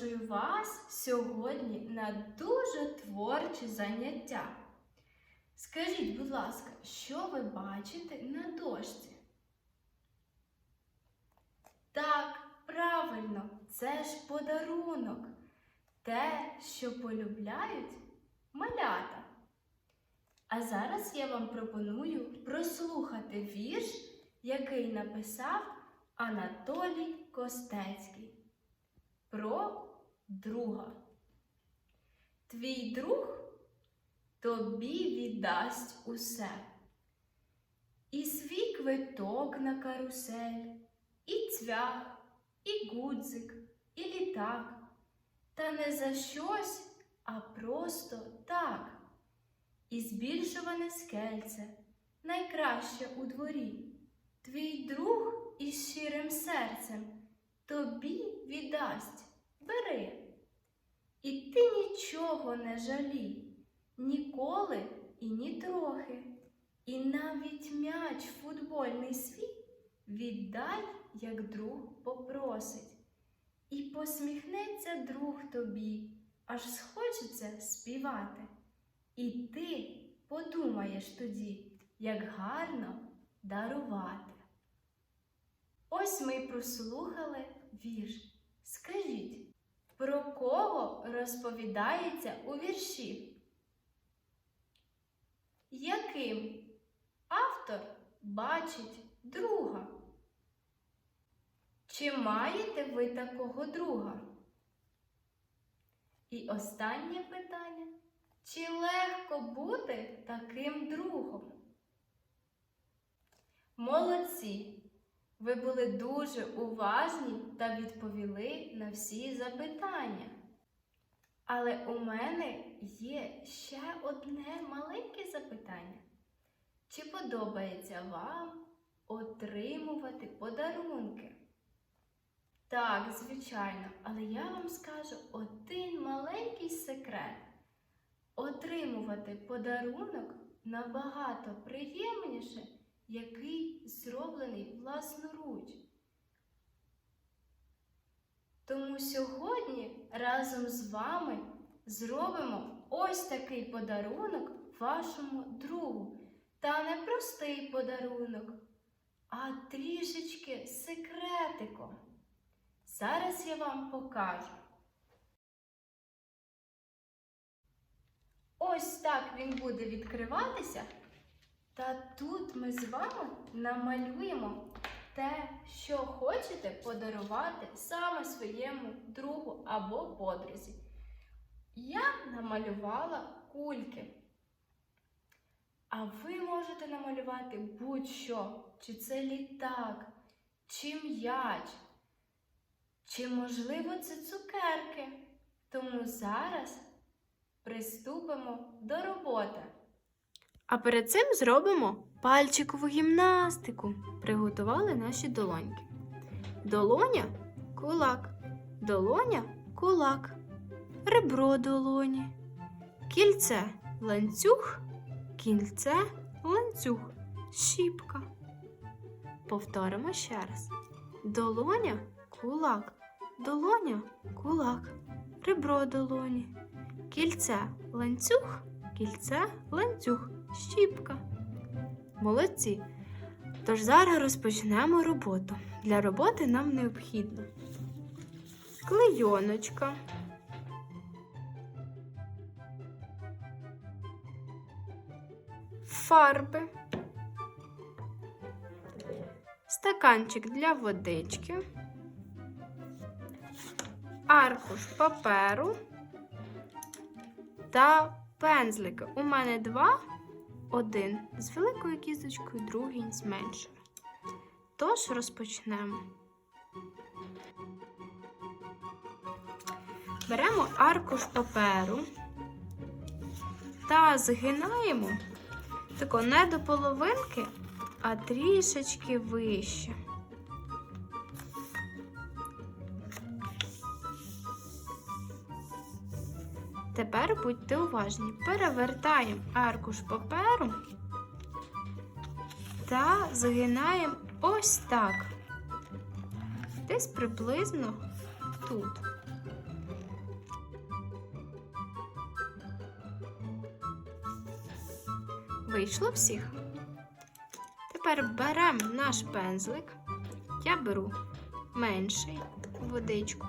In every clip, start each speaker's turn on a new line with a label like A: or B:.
A: запрошую вас сьогодні на дуже творче заняття. Скажіть, будь ласка, що ви бачите на дошці? Так, правильно, це ж подарунок. Те, що полюбляють малята. А зараз я вам пропоную прослухати вірш, який написав Анатолій Костецький про друга. Твій друг тобі віддасть усе. І свій квиток на карусель, і цвях, і гудзик, і літак. Та не за щось, а просто так. І збільшуване скельце найкраще у дворі. Твій друг із щирим серцем тобі віддасть, бери. І ти нічого не жалій, ніколи і ні трохи. І навіть м'яч футбольний свій віддай, як друг попросить. І посміхнеться друг тобі, аж схочеться співати. І ти подумаєш тоді, як гарно дарувати. Ось ми й прослухали вірш. Скажіть, про кого розповідається у вірші? Яким автор бачить друга? Чи маєте ви такого друга? І останнє питання. Чи легко бути таким другом? Молодці! Ви були дуже уважні та відповіли на всі запитання. Але у мене є ще одне маленьке запитання. Чи подобається вам отримувати подарунки? Так, звичайно, але я вам скажу один маленький секрет. Отримувати подарунок набагато приємніше, який зроблений власноруч. Тому сьогодні разом з вами зробимо ось такий подарунок вашому другу. Та не простий подарунок, а трішечки секретиком. Зараз я вам покажу. Ось так він буде відкриватися. Та тут ми з вами намалюємо те, що хочете подарувати саме своєму другу або подрузі. Я намалювала кульки. А ви можете намалювати будь-що, чи це літак, чи м'яч, чи, можливо, це цукерки. Тому зараз приступимо до роботи. А перед цим зробимо пальчикову гімнастику. Приготували наші долоньки. Долоня кулак, долоня кулак, ребро долоні, кільце ланцюг, кільце ланцюг, щіпка. Повторимо ще раз. Долоня кулак, долоня кулак, ребро долоні, кільце ланцюг, кільце ланцюг, щіпка. Молодці. Тож зараз розпочнемо роботу. Для роботи нам необхідно клейоночка, фарби, стаканчик для водички, аркуш паперу та пензлики. У мене два. Один з великою кісточкою, другий з меншою. Тож розпочнемо. Беремо аркуш паперу та згинаємо тако не до половинки, а трішечки вище. Тепер будьте уважні. Перевертаємо аркуш паперу та загинаємо ось так. Десь приблизно тут. Вийшло всіх. Тепер беремо наш пензлик. Я беру менший водичку.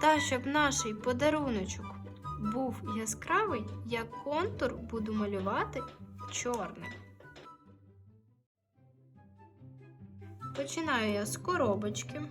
A: Та щоб наш подаруночок був яскравий, я контур буду малювати чорним. Починаю я з коробочки.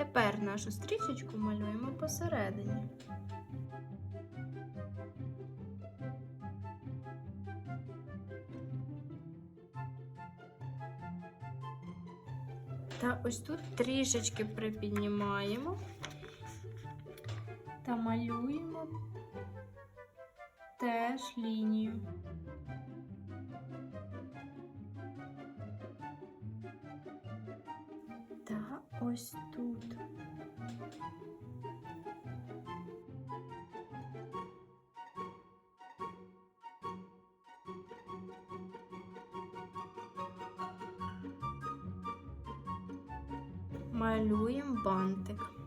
A: Тепер нашу стрічечку малюємо посередині. Та ось тут трішечки припіднімаємо та малюємо теж лінію. Ось тут. Малюємо бантик.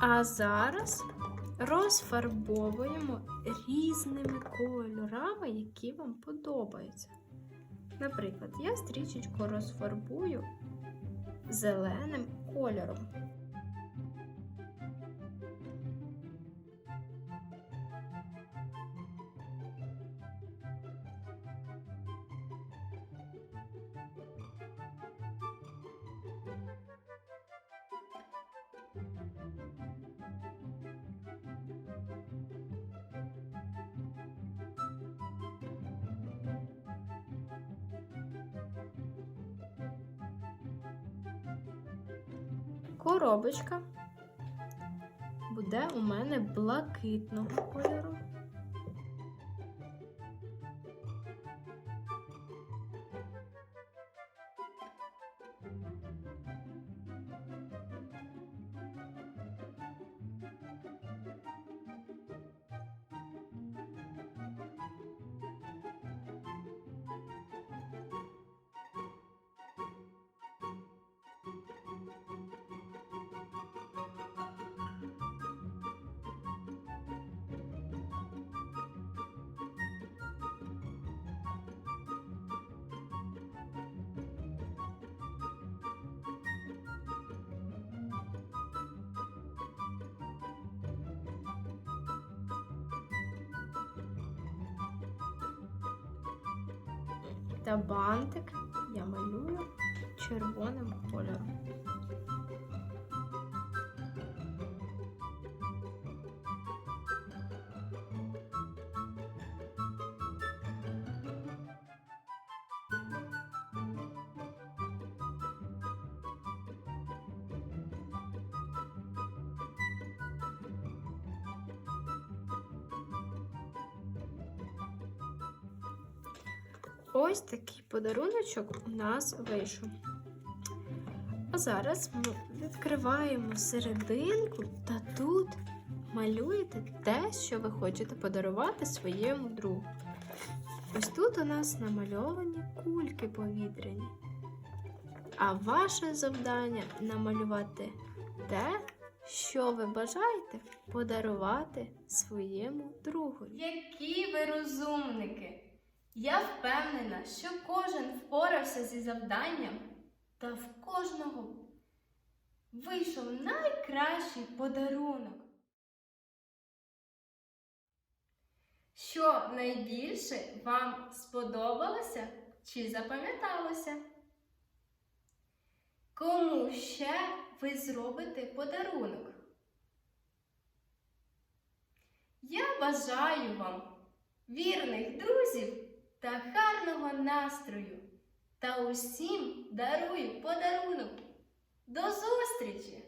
A: А зараз розфарбовуємо різними кольорами, які вам подобаються. Наприклад, я стрічечку розфарбую зеленим кольором. Коробочка буде у мене блакитного кольору. Та бантик я малюю червоним кольором. Ось такий подаруночок у нас вийшов. А зараз ми відкриваємо серединку та тут малюєте те, що ви хочете подарувати своєму другу. Ось тут у нас намальовані кульки повітряні. А ваше завдання намалювати те, що ви бажаєте подарувати своєму другу.
B: Які ви розумники! Я впевнена, що кожен впорався зі завданням, та в кожного вийшов найкращий подарунок.
A: що найбільше вам сподобалося чи запам'яталося? Кому ще ви зробите подарунок? Я бажаю вам вірних друзів та гарного настрою. Та усім дарую подарунок. До зустрічі!